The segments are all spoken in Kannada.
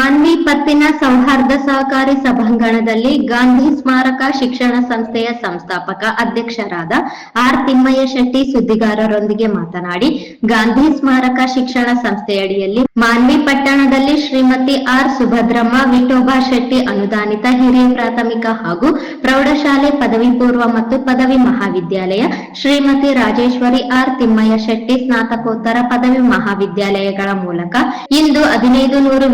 ಮಾನ್ವಿ ಪತ್ತಿನ ಸೌಹಾರ್ದ ಸಹಕಾರಿ ಸಭಾಂಗಣದಲ್ಲಿ ಗಾಂಧಿ ಸ್ಮಾರಕ ಶಿಕ್ಷಣ ಸಂಸ್ಥೆಯ ಸಂಸ್ಥಾಪಕ ಅಧ್ಯಕ್ಷರಾದ ಆರ್ ತಿಮ್ಮಯ್ಯ ಶೆಟ್ಟಿ ಸುದ್ದಿಗಾರರೊಂದಿಗೆ ಮಾತನಾಡಿ, ಗಾಂಧಿ ಸ್ಮಾರಕ ಶಿಕ್ಷಣ ಸಂಸ್ಥೆಯಡಿಯಲ್ಲಿ ಮಾನ್ವಿ ಪಟ್ಟಣದಲ್ಲಿ ಶ್ರೀಮತಿ ಆರ್ ಸುಭದ್ರಮ್ಮ, ವಿಠೋಬಾ ಶೆಟ್ಟಿ ಅನುದಾನಿತ ಹಿರಿಯ ಪ್ರಾಥಮಿಕ ಹಾಗೂ ಪ್ರೌಢಶಾಲೆ ಪದವಿ ಪೂರ್ವ ಮತ್ತು ಪದವಿ ಮಹಾವಿದ್ಯಾಲಯ, ಶ್ರೀಮತಿ ರಾಜೇಶ್ವರಿ ಆರ್ ತಿಮ್ಮಯ್ಯ ಶೆಟ್ಟಿ ಸ್ನಾತಕೋತ್ತರ ಪದವಿ ಮಹಾವಿದ್ಯಾಲಯಗಳ ಮೂಲಕ ಇಂದು ಹದಿನೈದು ನೂರು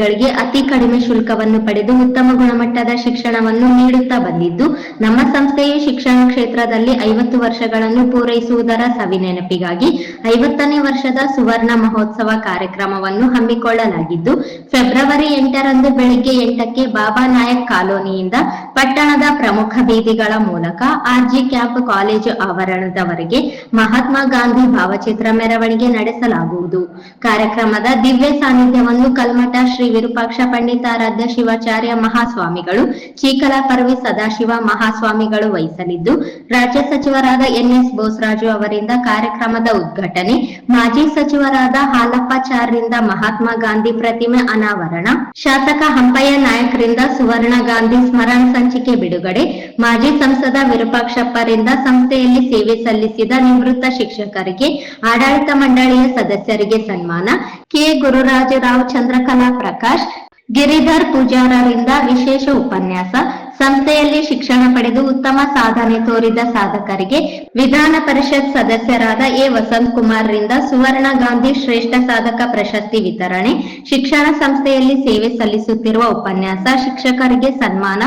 ವಿದ್ಯಾರ್ಥಿಗಳಿಗೆ ಅತಿ ಕಡಿಮೆ ಶುಲ್ಕವನ್ನು ಪಡೆದು ಉತ್ತಮ ಗುಣಮಟ್ಟದ ಶಿಕ್ಷಣವನ್ನು ನೀಡುತ್ತಾ ಬಂದಿದ್ದು, ನಮ್ಮ ಸಂಸ್ಥೆಯು ಶಿಕ್ಷಣ ಕ್ಷೇತ್ರದಲ್ಲಿ ಐವತ್ತು ವರ್ಷಗಳನ್ನು ಪೂರೈಸುವುದರ ಸವಿನೆನಪಿಗಾಗಿ ಐವತ್ತನೇ ವರ್ಷದ ಸುವರ್ಣ ಮಹೋತ್ಸವ ಕಾರ್ಯಕ್ರಮವನ್ನು ಹಮ್ಮಿಕೊಳ್ಳಲಾಗಿದ್ದು, ಫೆಬ್ರವರಿ ಎಂಟರಂದು ಬೆಳಿಗ್ಗೆ ಎಂಟಕ್ಕೆ ಬಾಬಾ ನಾಯಕ್ ಕಾಲೋನಿಯಿಂದ ಪಟ್ಟಣದ ಪ್ರಮುಖ ಬೀದಿಗಳ ಮೂಲಕ ಆರ್ಜಿ ಕ್ಯಾಂಪ್ ಕಾಲೇಜು ಆವರಣದವರೆಗೆ ಮಹಾತ್ಮ ಗಾಂಧಿ ಭಾವಚಿತ್ರ ಮೆರವಣಿಗೆ ನಡೆಸಲಾಗುವುದು. ಕಾರ್ಯಕ್ರಮದ ದಿವ್ಯ ಸಾನ್ನಿಧ್ಯವನ್ನು ಕಲ್ಮಠ ಶ್ರೀ ವಿರೂಪಾಕ್ಷ ಪಂಡಿತಾರಾಧ್ಯ ಶಿವಾಚಾರ್ಯ ಮಹಾಸ್ವಾಮಿಗಳು, ಚೀಕಲಾ ಪರ್ವಿ ಸದಾಶಿವ ಮಹಾಸ್ವಾಮಿಗಳು ವಹಿಸಲಿದ್ದು, ರಾಜ್ಯ ಸಚಿವರಾದ ಎನ್ಎಸ್ ಬೋಸರಾಜು ಅವರಿಂದ ಕಾರ್ಯಕ್ರಮದ ಉದ್ಘಾಟನೆ, ಮಾಜಿ ಸಚಿವರಾದ ಹಾಲಪ್ಪಾಚಾರ್ಯರಿಂದ ಮಹಾತ್ಮ ಗಾಂಧಿ ಪ್ರತಿಮೆ ಅನಾವರಣ, ಶಾಸಕ ಹಂಪಯ್ಯ ನಾಯಕ್ರಿಂದ ಸುವರ್ಣ ಗಾಂಧಿ ಸ್ಮರಣ ಸಂಚಿಕೆ ಬಿಡುಗಡೆ, ಮಾಜಿ ಸಂಸದ ವಿರೂಪಾಕ್ಷಪ್ಪರಿಂದ ಸಂಸ್ಥೆಯಲ್ಲಿ ಸೇವೆ ಸಲ್ಲಿಸಿದ ನಿವೃತ್ತ ಶಿಕ್ಷಕರಿಗೆ, ಆಡಳಿತ ಮಂಡಳಿಯ ಸದಸ್ಯರಿಗೆ ಸನ್ಮಾನ ಕೆ. ಗುರುರಾಜರಾವ್, ಚಂದ್ರಕಲಾ ಪ್ರಕಾಶ್, ಗಿರಿಧರ್ ಪೂಜಾರರಿಂದ ವಿಶೇಷ ಉಪನ್ಯಾಸ, ಸಂಸ್ಥೆಯಲ್ಲಿ ಶಿಕ್ಷಣ ಪಡೆದು ಉತ್ತಮ ಸಾಧನೆ ತೋರಿದ ಸಾಧಕರಿಗೆ ವಿಧಾನ ಪರಿಷತ್ ಸದಸ್ಯರಾದ ಎ. ವಸಂತ್ ಕುಮಾರ್ ರಿಂದ ಸುವರ್ಣ ಗಾಂಧಿ ಶ್ರೇಷ್ಠ ಸಾಧಕ ಪ್ರಶಸ್ತಿ ವಿತರಣೆ, ಶಿಕ್ಷಣ ಸಂಸ್ಥೆಯಲ್ಲಿ ಸೇವೆ ಸಲ್ಲಿಸುತ್ತಿರುವ ಉಪನ್ಯಾಸ, ಶಿಕ್ಷಕರಿಗೆ ಸನ್ಮಾನ,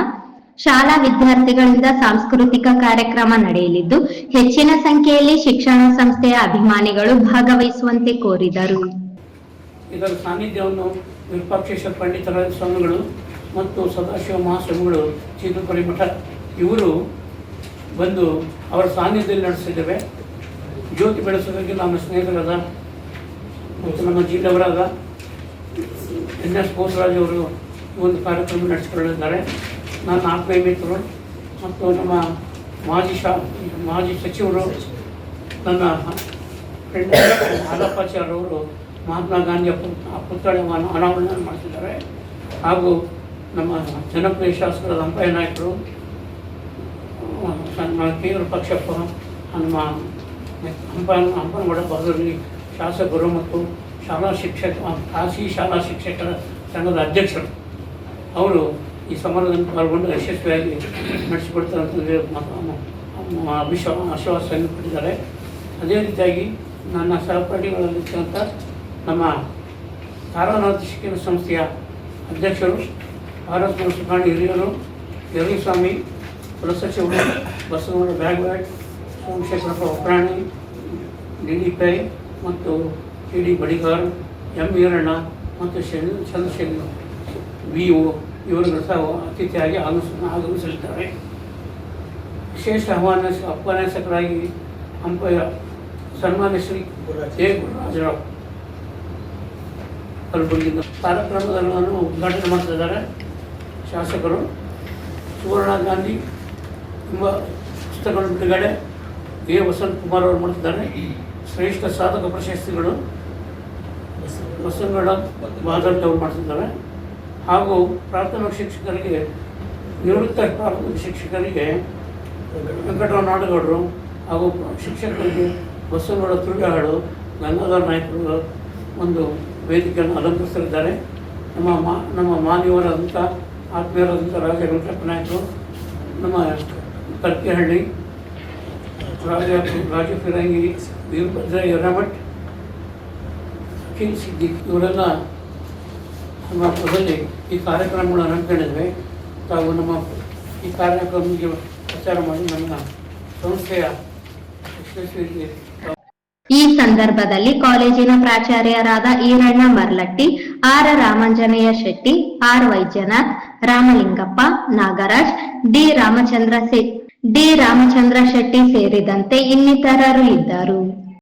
ಶಾಲಾ ವಿದ್ಯಾರ್ಥಿಗಳಿಂದ ಸಾಂಸ್ಕೃತಿಕ ಕಾರ್ಯಕ್ರಮ ನಡೆಯಲಿದ್ದು, ಹೆಚ್ಚಿನ ಸಂಖ್ಯೆಯಲ್ಲಿ ಶಿಕ್ಷಣ ಸಂಸ್ಥೆಯ ಅಭಿಮಾನಿಗಳು ಭಾಗವಹಿಸುವಂತೆ ಕೋರಿದರು. ಇದರ ಸಾನ್ನಿಧ್ಯವನ್ನು ವಿರೂಪಾಕ್ಷೇಶ್ವರ ಪಂಡಿತರ ಸ್ವಾಮಿಗಳು ಮತ್ತು ಸದಾಶಿವ ಮಹಾಸ್ವಾಮಿಗಳು ಚೀತುಪುರಿ ಮಠ, ಇವರು ಬಂದು ಅವರ ಸಾನ್ನಿಧ್ಯದಲ್ಲಿ ನಡೆಸಿದ್ದೇವೆ. ಜ್ಯೋತಿ ಬೆಳೆಸೋದಕ್ಕೆ ನಮ್ಮ ಸ್ನೇಹಿತರಾದ ಮತ್ತು ನಮ್ಮ ಜಿಲ್ಲೆಯವರಾದ ಎನ್ ಎಸ್ ಬೋಸರಾಜ್ ಅವರು ಒಂದು ಕಾರ್ಯಕ್ರಮ ನಡೆಸಿಕೊಳ್ಳಿದ್ದಾರೆ ನನ್ನ ಆತ್ಮೀಯ ಮಿತ್ರರು ಮತ್ತು ನಮ್ಮ ಮಾಜಿ ಶಾ, ಮಾಜಿ ಸಚಿವರು, ನನ್ನ ಫ್ರೆಂಡ್ ಹಾಲಪ್ಪಾಚಾರ್ಯ ಅವರು ಮಹಾತ್ಮ ಗಾಂಧಿಯ ಪುತ್- ಪುತ್ಥಳಿಯನ್ನು ಅನಾವರಣ ಮಾಡ್ತಿದ್ದಾರೆ ಹಾಗೂ ನಮ್ಮ ಜನಪ್ರಿಯ ಶಾಸಕರಾದ ಹಂಪಯ್ಯ ನಾಯಕರು ನಮ್ಮ ಕೆ ಪಕ್ಷಪ್ಪ ನಮ್ಮ ಹಂಪ ಹಂಪನಗೌಡ ಬಹದ್ದೂರಿ ಶಾಸಕರು ಮತ್ತು ಶಾಲಾ ಶಿಕ್ಷಕ ಖಾಸಗಿ ಶಾಲಾ ಶಿಕ್ಷಕರ ಸಂಘದ ಅಧ್ಯಕ್ಷರು. ಅವರು ಈ ಸಮಾರಂಭದಲ್ಲಿ ಪಾಲ್ಗೊಂಡು ಯಶಸ್ವಿಯಾಗಿ ನಡೆಸಿಕೊಡ್ತಾರೆ ಅಭಿಶ್ವಾಸ ವಿಶ್ವ ಆಶ್ವಾಸನೆ ಕೊಟ್ಟಿದ್ದಾರೆ. ಅದೇ ರೀತಿಯಾಗಿ ನನ್ನ ಸಹಪಾಠಿಗಳಲ್ಲಿರ್ತಕ್ಕಂಥ ನಮ್ಮ ತಾರಾನಾಥ ಶಿಕ್ಷಣ ಸಂಸ್ಥೆಯ ಅಧ್ಯಕ್ಷರು, ಭಾರತ ಸುಖಾಣಿ ಹಿರಿಯರು ಯರಿಸ್ವಾಮಿ ಕುಲಸಚಿವರು ಬಸವಗೌಡ ಬ್ಯಾಗ್ವಾಡ್ ಸೋಮಶೇಖರಪ್ಪ ಒಪ್ರಾಣಿ ಡಿ ಡಿ ಪೈ ಮತ್ತು T D Badigar, M. Iranna ಮತ್ತು ಚಂದ್ರಶೇಖರ್ ವಿ ಒ ಇವರು ಸಹ ಅತಿಥಿಯಾಗಿ ಆಗಮಿಸ, ಆಗಮಿಸಲಿದ್ದಾರೆ. ವಿಶೇಷ ಆಹ್ವಾನ ಉಪನ್ಯಾಸಕರಾಗಿ ಹಂಪೆಯ ಸನ್ಮಾನ್ಯ ಶ್ರೀ ಜಯ ಗುರುರಾಜರಾವ್. ಕಲಬುರಗಿಯಿಂದ. ಕಾರ್ಯಕ್ರಮದಲ್ಲೂ ಉದ್ಘಾಟನೆ ಮಾಡ್ತಿದ್ದಾರೆ ಶಾಸಕರು. ಸುವರ್ಣ ಗಾಂಧಿ ತುಂಬ ಪುಸ್ತಕಗಳ ಬಿಡುಗಡೆ. ಎ. ವಸಂತ್ ಕುಮಾರ್ ಅವರು ಮಾಡ್ತಿದ್ದಾರೆ. ಶ್ರೇಷ್ಠ ಸಾಧಕ ಪ್ರಶಸ್ತಿಗಳು. ಬಸವಗೌಡ ಬಾದಲ್ ಅವರು ಮಾಡ್ತಿದ್ದಾರೆ. ಹಾಗೂ ಪ್ರಾಥಮಿಕ ಶಿಕ್ಷಕರಿಗೆ, ನಿವೃತ್ತ ಪ್ರಾಥಮಿಕ ಶಿಕ್ಷಕರಿಗೆ ವೆಂಕಟರಾವ್ ನಾಡಗೌಡರು ಹಾಗೂ ಶಿಕ್ಷಕರಿಗೆ ಬಸವಗೌಡ ತುಳಿಹಾಳು ಗಂಗಾಧರ ನಾಯಕರು ಒಂದು ವೇದಿಕೆಯನ್ನು ಅಲಂಕರಿಸಲಿದ್ದಾರೆ. ನಮ್ಮ ಮಾ, ನಮ್ಮ ಮಾನ್ಯವರಾದಂಥ ಆತ್ಮೀಯರಾದಂಥ ರಾಜ ವೆಂಕಟಪ್ಪ ನಾಯಕರು ನಮ್ಮ ಕರ್ಕಿಹಳ್ಳಿ ರಾಜ ರಾಜ ಫಿರಂಗಿ ವೀರಭದ್ರ ಯರಮಠ್ ಕಿಂಗ್ ಸಿದ್ದಿಕ್ ಇವರೆಲ್ಲ ಸಮಾರಂಭದಲ್ಲಿ ಈ ಕಾರ್ಯಕ್ರಮಗಳನ್ನು ಹಮ್ಮಿಕೊಂಡಿದ್ವಿ. ತಾವು ನಮ್ಮ ಈ ಕಾರ್ಯಕ್ರಮಕ್ಕೆ ಪ್ರಚಾರ ಮಾಡಿ ನನ್ನ ಸಂಸ್ಥೆಯ ಯಶಸ್ವಿಗೆ ಈ ಸಂದರ್ಭದಲ್ಲಿ ಕಾಲೇಜಿನ ಪ್ರಾಚಾರ್ಯರಾದ Iranna Marlatti, R Ramanjaneya Shetty, R Vaidyanath, Ramalingappa, Nagaraj, D Ramachandra D Ramachandra Shetty ಸೇರಿದಂತೆ ಇನ್ನಿತರರು ಇದ್ದರು.